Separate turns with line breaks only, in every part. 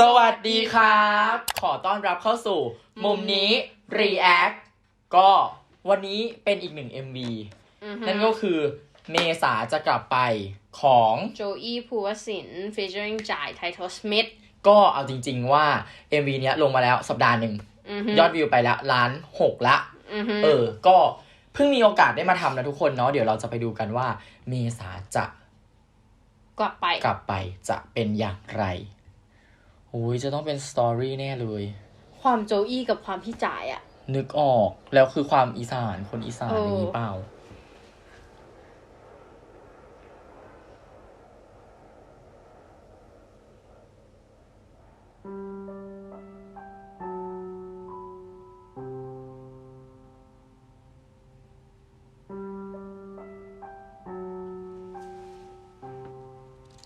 สวัสดีครับ ขอต้อนรับเข้าสู่ มุมนี้ React ก็วันนี้เป็นอีกหนึ่ง MV นั่นก็คือเมษาจะกลับไปของ
โจอี้ภูวสิน featuring จ่ายไททอสมิธ
ก็เอาจริงๆว่า MV เนี้ยลงมาแล้วสัปดาห์หนึ่ง ยอดวิวไปแล้วล้านหกละ เออ ก็เพิ่งมีโอกาสได้มาทำนะทุกคนเนาะ เดี๋ยวเราจะไปดูกันว่า เมษาจะ
กลับไป
กลับไปจะเป็นอย่างไรโอ้ยจะต้องเป็นสตอรี่แน่เลย
ความโจอี้กับความพี่จ่ายอะ
นึกออกแล้วคือความอีสานคนอีสาน
เออ
อ
อ
ย่างนี้เปล่า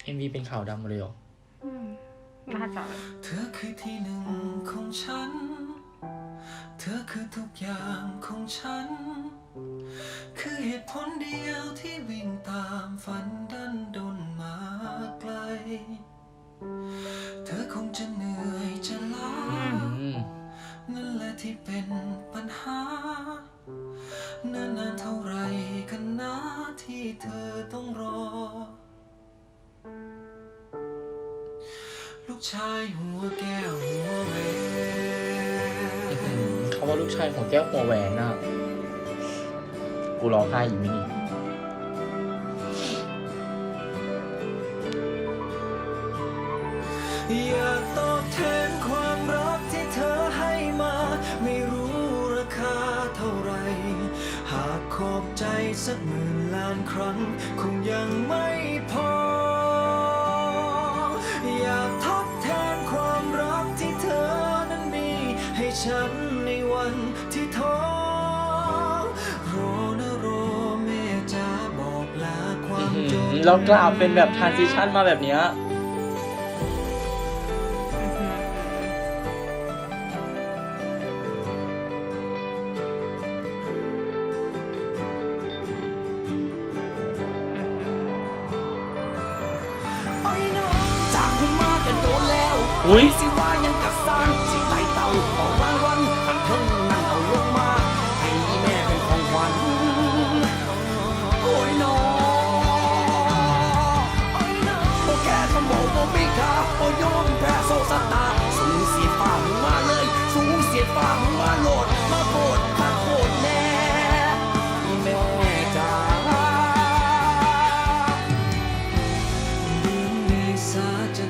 เอ็มวีเป็นขาวดำเลยเหรอ
น่าจะ
เธอคือที่หนึ่งของฉัน เธอคือทุกอย่างของฉัน คือเหตุผลเดียวที่วิ่งตามฝันดันดนมาไกล เธอคงจะเหนื่อยจะล้านั่นแหละที่เป็น ชายหัวแก้วหัวแหวน
เขาว่าลูกชายหัวแก้วหัวแหวนน่ะกูร้องไห้อยู่มินี่
อยากตอบแทนความรักที่เธอให้มา ไม่รู้ราคาเท่าไหรหากขอบใจสักหมื่นล้านครั้ง คงยังไม่ ฉันในวันที่ท้อรอนะรอแม่จะบอกลาความจน
แล้วกล่าวเป็นแบบทรานซิชันมาแบบเนี้ย
จากผมมากันโดนแล้ว
อุ๊ย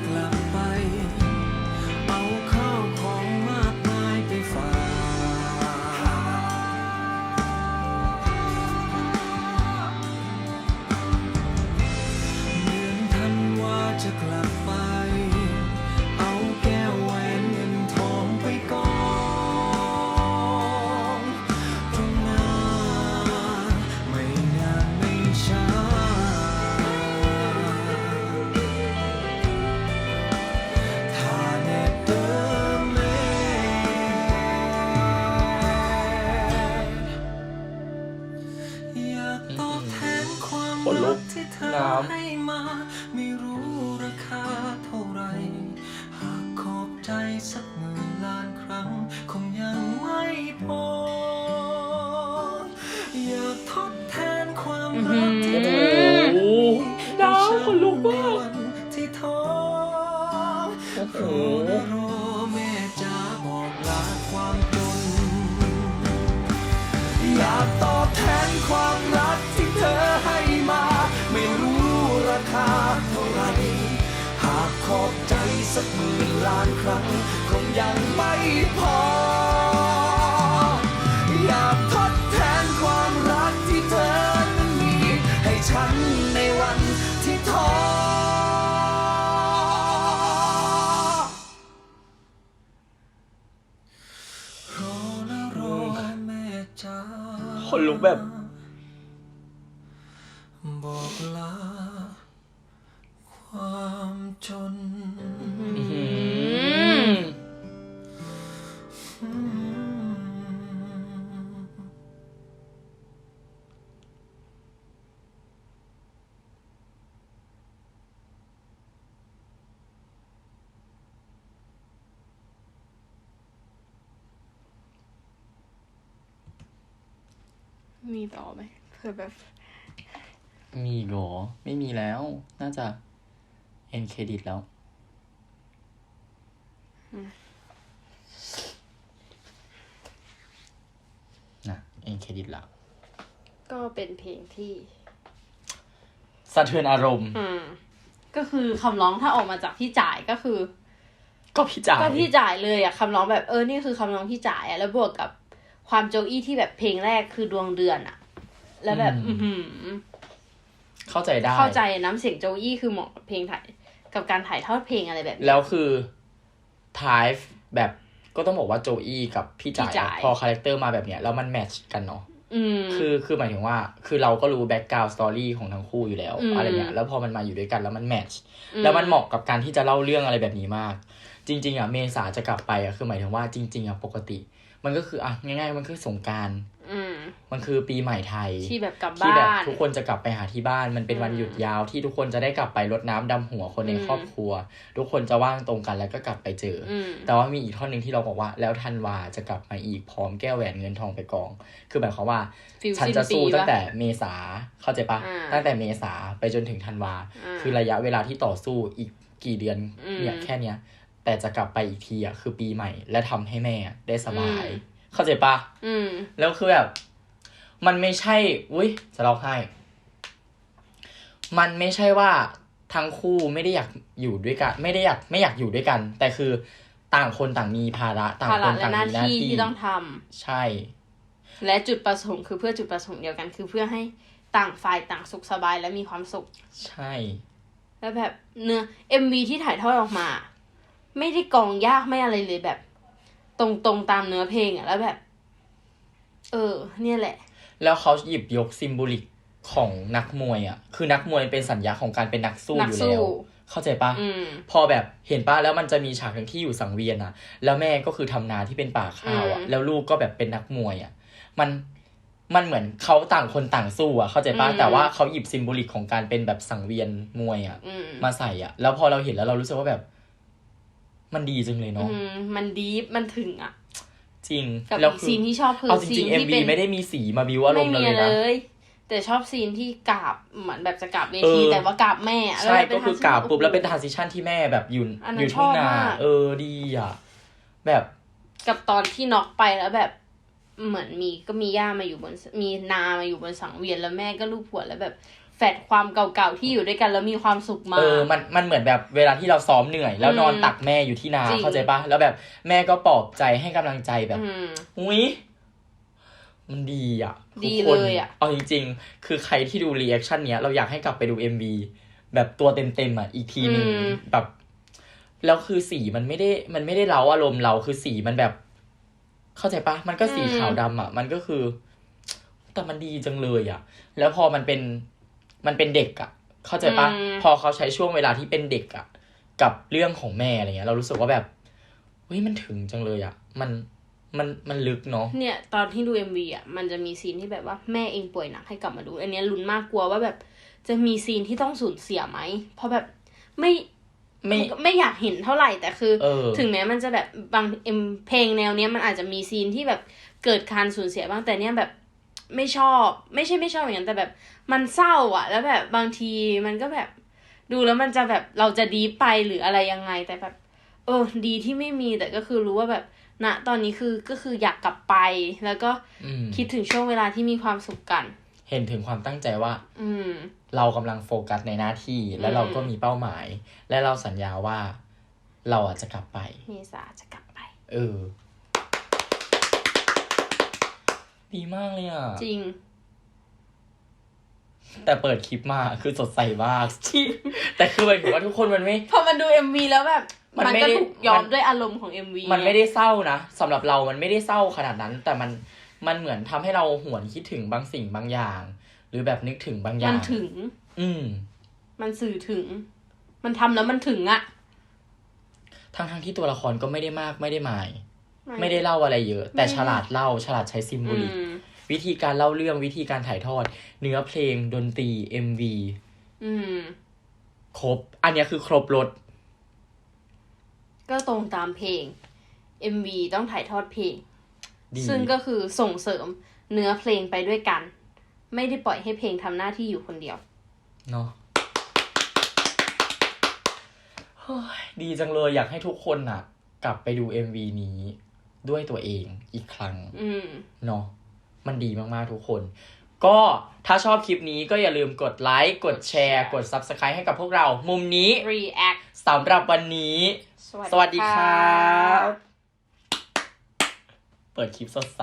า
อบแทนความ
ขนลุ
รั
ก
กที่เธอ
น้ำ
ให้มา ไม่รู้ราคาเท่าไหรหากขอบใจสักหมื่นล้านครั้ง คงยังไม่พอ อยากทดแทนความรักที่เธอ
โอ้โหดาวคนลุกมาก
วันที่ท้อ
โอ้โห
รอนะรอแม่จะบอกลาความจนอยากตอ สักหมื่นล้านครั้ง คงยังไม่พอ อยากทดแทนความรักที่เธอนั้นมี ให้ฉันในวันที่ท้อรอรอแม่จ้า
คนลุกแบบ
มีต่อไหมเพื่อแบบ
มีอีกเหรอไม่มีแล้ว น่าจะเอ็นเครดิตแล้วนะเอ็นเครดิตแล้ว
ก็เป็นเพลงที่
สะเทือนอารมณ์
อืม ก็คือคำร้องถ้าออกมาจากพี่จ่ายก็คือ
ก็พี่จ่าย
ก็พี่จ่ายเลยอะคำร้องแบบเออนี่คือคำร้องพี่จ่ายอะแล้วบวกกับ ความโจอี้ที่แบบเพลงแรกคือดวงเดือนอะแล้วแบบ
อื
อื
ม
อหือ
เข้าใจได้
เข้าใจน้ำเสียงโจอี้คือเหมาะกับเพลงถ่ายกับการถ่ายทอดเพลงอะไรแบบนี้
แล้วคือทายแบบก็ต้องบอกว่าโจอี้กับพี่จ่าย
พี่จ่าย
พอคาแรคเตอร์มาแบบเนี้ยแล้วมันแมทช์กันเนาะ
อืม
คือคือหมายถึงว่า คือเราก็รู้แบ็กกราวด์สตอรี่ของทั้งคู่อยู่แล้ว
อืม
อะไรเงี้ยแล้วพอมันมาอยู่ด้วยกันแล้วมันแมทช์แล้วมันเหมาะกับการที่จะเล่าเรื่องอะไรแบบนี้มาก จริง ๆอะเมษาจะกลับไปอะคือหมายถึงว่าจริง ๆอะปกติ มันก็คืออะง่าย ๆ มันคือสงกราร
อืม
มันคือปีใหม่ไทย
ที่แบบกลับ
ที่
บ้า
แบบ
น
ทุกคนจะกลับไปหาที่บ้าน มันเป็นวัน
อืม
หยุดยาวที่ทุกคนจะได้กลับไปรดน้ำดำหัวคนใน
อืม
ครอบครัว ทุกคนจะว่างตรงกันแล้วก็กลับไปเจออ
อืม
แต่ว่ามีอีกท่อนหนึ่งที่เราบอกว่า แล้วธันวาจะกลับมาอีกพร้อมแก้วแหวนเงินทองไปกอง คือแบบเขามว่า
ฟิล
ฉัน
สิ้น
จะสู้
ปี
ตั้ง
ปะ
แต่เมษาเข้าใจปะ
อ่า
ตั้งแต่เมษาไปจนถึงธันวา
อ่า
คือระยะเวลาที่ต่อสู้อีกกี่เดือน
อืม
เนี่ยแค่เนี้ย แต่จะกลับไปอีกทีอะคือปีใหม่ และทำให้แม่ได้สบาย
อืม
เข้าใจปะ
อืม
แล้วคือแบบ มันไม่ใช่ อุ้ยจะร้องไห้มันไม่ใช่ว่าทั้งคู่ไม่ได้อยากอยู่ด้วยกัน ไม่ได้อยากไม่อยากอยู่ด้วยกัน แต่คือต่างคนต่างมีภาระ ต่าง
ภา
ค
ระ
น
และ
ต่าง
หน้า
มีหน้า
ที่
ที่
ที่ต้องทำ
ใช่
และจุดประสงค์คือเพื่อจุดประสงค์เดียวกัน คือเพื่อให้ต่างฝ่ายต่างสุขสบายและมีความสุข
ใช่
แล้วแบบเนื้อ MV ที่ถ่ายทอดออกมา ไม่ได้กองยากไม่อะไรเลยแบบ ตรงตรงๆตามเนื้อเพลงอะแล้วแบบ เออ เนี่ยแหละ
แล้วเขาหยิบยกซิมโบลิกของนักมวยอะคือนักมวยเป็นสัญญาของการเป็นนักสู้
นัก
อยู่
สู้
แล้ว เข้าใจปะ
อืม
พอแบบเห็นป้าแล้วมันจะมีฉากหนึ่งที่อยู่สังเวียนอะแล้วแม่ก็คือทำนาที่เป็นป่าข้าวอะ
อืม
แล้วลูกก็แบบเป็นนักมวยอะมันมันเหมือนเขาต่างคนต่างสู้อะเข้าใจป้า
อืม
แต่ว่าเขาหยิบซิมโบลิกของการเป็นแบบสังเวียนมวยอะ
อืม
มาใส่อะแล้วพอเราเห็นแล้วเรารู้สึกว่าแบบ มันดีจังเลยเนาะ
อืมมันดีฟมันถึงอะ
จริง
กับ
แล้ว
อีก
คื
ซี
อน
ที่ชอบคือ
เอาจ
ซี
ริ
น
งๆ
ที่
MV
เป็น
ไม่ได้มีสีมาบิวอารมณ์เรา
ไม่
เลย
เล
นะ
ยแต่ชอบซีนที่กราบเหมือนแบบจะกราบเว
เอ
ที
อ
แต่ว่ากราบแม่ะ
ใช่
แล้ว
ก็
มัน
คื
ป็
อนกราบปุ๊บ
โอ้โห
แล้วเป็นทรานซิชันที่แม่แบบอยู่
อันนั้น
อยู่ทุ่งนา
ชอบมาก
เออดีอะแบบ
กับตอนที่น็อกไปแล้วแบบเหมือนมีก็มีย่ามาอยู่บนมีนามาอยู่บนสังเวียนแล้วแม่ก็ลูบหัวแล้วแบบ แฟดความเก่าๆที่อยู่ด้วยกันแล้วมีความสุขมา
เออมันมันเหมือนแบบเวลาที่เราซ้อมเหนื่อย แล้วนอน
อืม
ตักแม่อยู่ที่นา
จริง
เข้าใจปะแล้วแบบแม่ก็ปลอบใจให้กำลังใจแบบ
อืม
อุ้ยมันดีอะ
ดี
ทุกคน
เลยอะ
เอาจริง ๆ คือใครที่ดูรีแอคชั่นเนี้ยเราอยากให้กลับไปดู MV แบบตัวเต็มๆอะอีกทีหนึ่ง
อืม
แบบแล้วคือสีมันไม่ได้มันไม่ได้เล้าอารมณ์เราคือสีมันแบบ เข้าใจปะมันก็สีขาวดำอะ มันก็คือ แต่มันดีจังเลยอะ แล้วพอมันเป็น มันเป็นเด็กอะเข้าใจปะ
อืม
พอเขาใช้ช่วงเวลาที่เป็นเด็กอะกับเรื่องของแม่อะไรเงี้ย เรารู้สึกว่าแบบเฮ้ยมันถึงจังเลยอะมันมันมันลึกเนาะ
เนี่ย ตอนที่ดู MV อะมันจะมีซีนที่แบบว่าแม่เองป่วยหนักให้กลับมาดู อันเนี้ยลุ้นมากกลัวว่าแบบจะมีซีนที่ต้องสูญเสียไหมเพราะแบบไม่
ไม่
ไม่อยากเห็นเท่าไหร่แต่คือ
เออ
ถึงแม้มันจะแบบบางเอ็มเพลงแนวเนี้ยมันอาจจะมีซีนที่แบบเกิดการสูญเสียบ้างแต่เนี้ยแบบ ไม่ชอบ ไม่ใช่ไม่ชอบอย่างนั้นแต่แบบมันเศร้าอะแล้วแบบบางทีมันก็แบบ ดูแล้วมันจะแบบเราจะดีไปหรืออะไรยังไง แต่แบบ เออ ดีที่ไม่มีแต่ก็คือรู้ว่าแบบณตอนนี้คือก็คืออยากกลับไป แล้วก็
อืม
คิดถึงช่วงเวลาที่มีความสุขกัน
เห็นถึงความตั้งใจว่า
อืม
เรากำลังโฟกัสในหน้าที่ และ
อืม
เราก็มีเป้าหมาย และเราสัญญาว่า เราอาจจะกลับไป
เมษาจะกลับไป
เออ ดีมากเลยอะ
จริง
แต่เปิดคลิปมาคือสดใสมากแต่คือหมายถึงว่าทุกคนมันไม่
พอมันดู MV แล้วแบบ
มัน
มัน
ไม่
ก็
ได้
ถูกย้อม
มัน
ด้วยอารมณ์ของ MV
มันไม่ได้เศร้านะสำหรับเรามันไม่ได้เศร้าขนาดนั้น แต่มันมันเหมือนทำให้เราหวนคิดถึงบางสิ่งบางอย่าง หรือแบบนึกถึงบางอย่า
มั
ง
นถึง
อืม
มันสื่อถึง มันทำแล้วมันถึงอะ
ทั้งทั้งๆที่ตัวละครก็ไม่ได้มากไม่ได้หมาย ไม่ได้เล่าอะไรเยอะ แต่
ไม่ได้
ฉลาดเล่า ฉลาดใช้ซิมโบ
อื
ลิก
ม
วิธีการเล่าเรื่องวิธีการถ่ายทอด เนื้อเพลงดนตรี MV
อืม
ครบ อันเนี้ยคือครบรถ
ก็ตรงตามเพลง MV ต้องถ่ายทอดเพลง
ดี
ซึ่งก็คือส่งเสริมเนื้อเพลงไปด้วยกัน ไม่ได้ปล่อยให้เพลงทำหน้าที่อยู่คนเดียว
เนาะเฮ้ยดีจังเลยอยากให้ทุกคนน่ะกลับไปดู MV นี้ ด้วยตัวเองอีกครั้ง
อืม
เนาะมันดีมาก ๆ ทุกคน ก็ถ้าชอบคลิปนี้ก็อย่าลืมกดไลค์กดแชร์ กด Subscribe ให้กับพวกเรา มุมนี้
react
สำหรับวันนี้ สวัสดีครับ เปิดคลิปสดใส